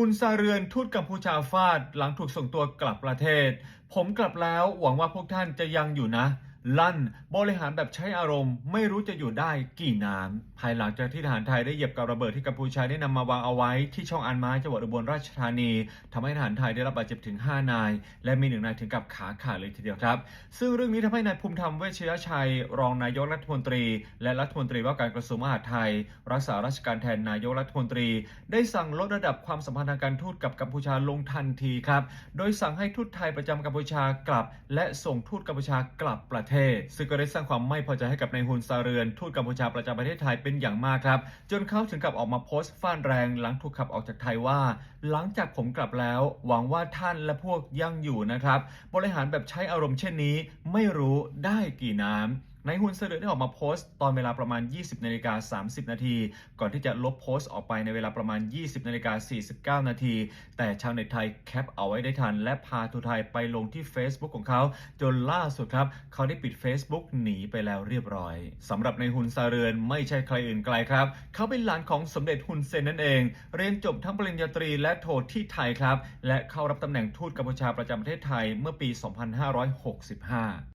ฮุนซาเรือนทูตกัมพูชาฟาดหลังถูกส่งตัวกลับประเทศ ผมกลับแล้วหวังว่าพวกท่านจะยังอยู่นะ ลั่นบริหารแบบใช้อารมณ์ ไม่รู้จะอยู่ได้กี่น้ำภายหลังจากที่ทหารไทยได้เหยียบกับระเบิดที่กัมพูชาได้นำมาวางเอาไว้ที่ช่องอันไม้จังหวัดอุบลราชธานีทำให้ทหารไทยได้รับบาดเจ็บถึง 5 นาย และมีหนึ่งนายถึงกับขาขาดเลยทีเดียวครับ ซึ่งเรื่องนี้ทำให้นายภูมิธรรมเวชยชัย รองนายกรัฐมนตรี และรัฐมนตรีว่าการกระทรวงมหาดไทย รักษาราชการแทนนายกรัฐมนตรี ได้สั่งลดระดับความสัมพันธ์ทางการทูตกับกัมพูชาลงทันทีครับ โดยสั่งให้ทูตไทยประจำกัมพูชากลับ และส่งทูตกัมพูชากลับประเทศซึ่งก็ได้สร้างความไม่พอใจให้กับนายฮุนซาเรือนทูตกัมพูชาประจำประเทศไทยเป็นอย่างมากครับ จนเขาถึงกับออกมาโพสต์ฟ้านแรงหลังถูกขับออกจากไทยว่า หลังจากผมกลับแล้ว หวังว่าท่านและพวกยังอยู่นะครับ บริหารแบบใช้อารมณ์เช่นนี้ ไม่รู้ได้กี่น้ำ นายฮุนเสเรือนได้ออกมาโพสต์ตอนเวลาประมาณ 20นาฬิกา30 นาที ก่อนที่จะลบโพสต์ออกไปในเวลาประมาณ 20นาฬิกา49 นาที แต่ชาวเน็ตไทยแคปเอาไว้ได้ทัน และพาทูไทยไปลงที่ Facebook ของเขา จนล่าสุดครับ เขาได้ปิด Facebook หนีไปแล้วเรียบร้อยสำหรับนายฮุนซาเรือนไม่ใช่ใครอื่นไกลครับ เขาเป็นหลานของสมเด็จฮุนเซนนั่นเอง เรียนจบทั้งปริญญาตรีและโทที่ไทยครับ และเข้ารับตำแหน่งทูตกัมพูชาประจำประเทศไทยเมื่อปี 2565